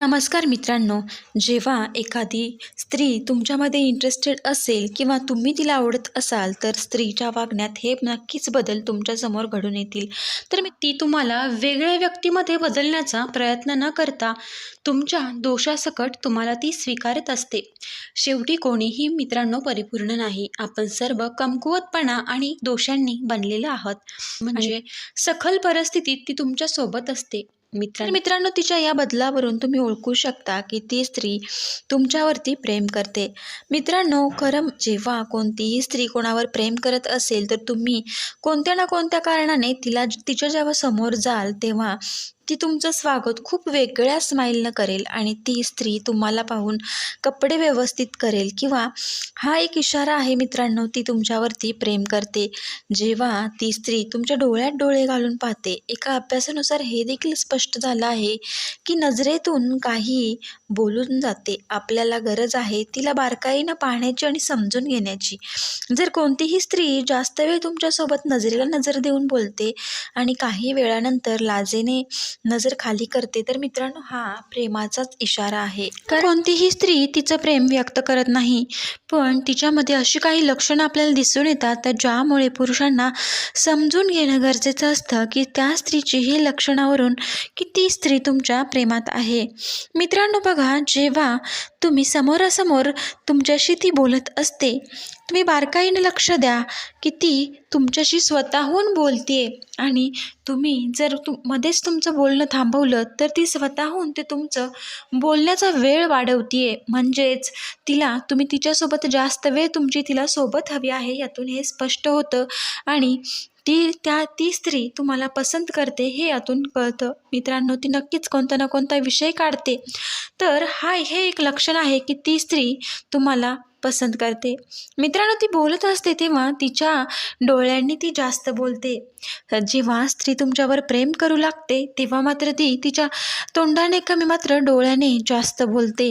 नमस्कार मित्रांनो जेव्हा एखादी स्त्री तुमच्यामध्ये इंटरेस्टेड असेल किंवा तुम्ही तिला आवडत असाल तर स्त्रीच्या वागण्यात हे नक्कीच बदल तुमच्यासमोर घडून येतील. तर मी ती तुम्हाला वेगळ्या व्यक्तीमध्ये बदलण्याचा प्रयत्न न करता तुमच्या दोषासकट तुम्हाला ती स्वीकारत असते. शेवटी कोणीही मित्रांनो परिपूर्ण नाही. आपण सर्व कमकुवतपणा आणि दोषांनी बनलेलं आहोत. म्हणजे सखल परिस्थितीत ती तुमच्यासोबत असते. मित्र मित्रांनो तिच्या या बदलावरून तुम्ही ओळखू शकता की ती स्त्री तुमच्यावरती प्रेम करते. मित्रांनो खरं जेव्हा कोणतीही स्त्री कोणावर प्रेम करत असेल तर तुम्ही कोणत्या ना कोणत्या कारणाने तिला तिच्या जेव्हा समोर जाल तेव्हा ती तुमचं स्वागत खूप वेगळ्या स्माईलनं करेल आणि ती स्त्री तुम्हाला पाहून कपडे व्यवस्थित करेल किंवा हा एक इशारा आहे मित्रांनो ती तुमच्यावरती प्रेम करते. जेव्हा ती स्त्री तुमच्या डोळ्यात डोळे घालून पाहते एका अभ्यासानुसार हे देखील स्पष्ट झालं आहे की नजरेतून काही बोलून जाते. आपल्याला गरज आहे तिला बारकाईनं पाहण्याची आणि समजून घेण्याची. जर कोणतीही स्त्री जास्त वेळ तुमच्यासोबत नजरेला नजर देऊन बोलते आणि काही वेळानंतर लाजेने नजर खाली करते. तर मित्रांनो हा प्रेमाचाच इशारा आहे. कारण कोणतीही स्त्री तिचं प्रेम व्यक्त करत नाही पण तिच्यामध्ये अशी काही लक्षणं आपल्याला दिसून येतात तर ज्यामुळे पुरुषांना समजून घेणं गरजेचं असतं की त्या स्त्रीची ही लक्षणावरून की ती स्त्री तुमच्या प्रेमात आहे. मित्रांनो बघा जेव्हा तुम्ही समोरासमोर तुमच्याशी ती बोलत असते. तुम्ही बारकाईने लक्ष द्या की ती तुमच्याशी स्वतःहून बोलते आणि तुम्ही जर तु मध्येच तुमचं बोलणं थांबवलं तर ती स्वतःहून ते तुमचं बोलण्याचा वेळ वाढवते म्हणजेच तिला तुम्ही तिच्यासोबत जास्त वेळ तुमची तिला सोबत हवी आहे यातून हे स्पष्ट होतं. आणि ती त्या ती स्त्री तुम्हाला पसंत करते हे यातून कळतं. मित्रांनो ती नक्कीच कोणता ना कोणता विषय काढते. तर हा हे एक लक्षण आहे की ती स्त्री तुम्हाला पसंत करते. मित्रांनो ती बोलत असते तेव्हा तिच्या डोळ्यांनी ती जास्त बोलते. जेव्हा स्त्री तुमच्यावर प्रेम करू लागते तेव्हा मात्र ती तिच्या तोंडाने कमी मात्र डोळ्याने जास्त बोलते.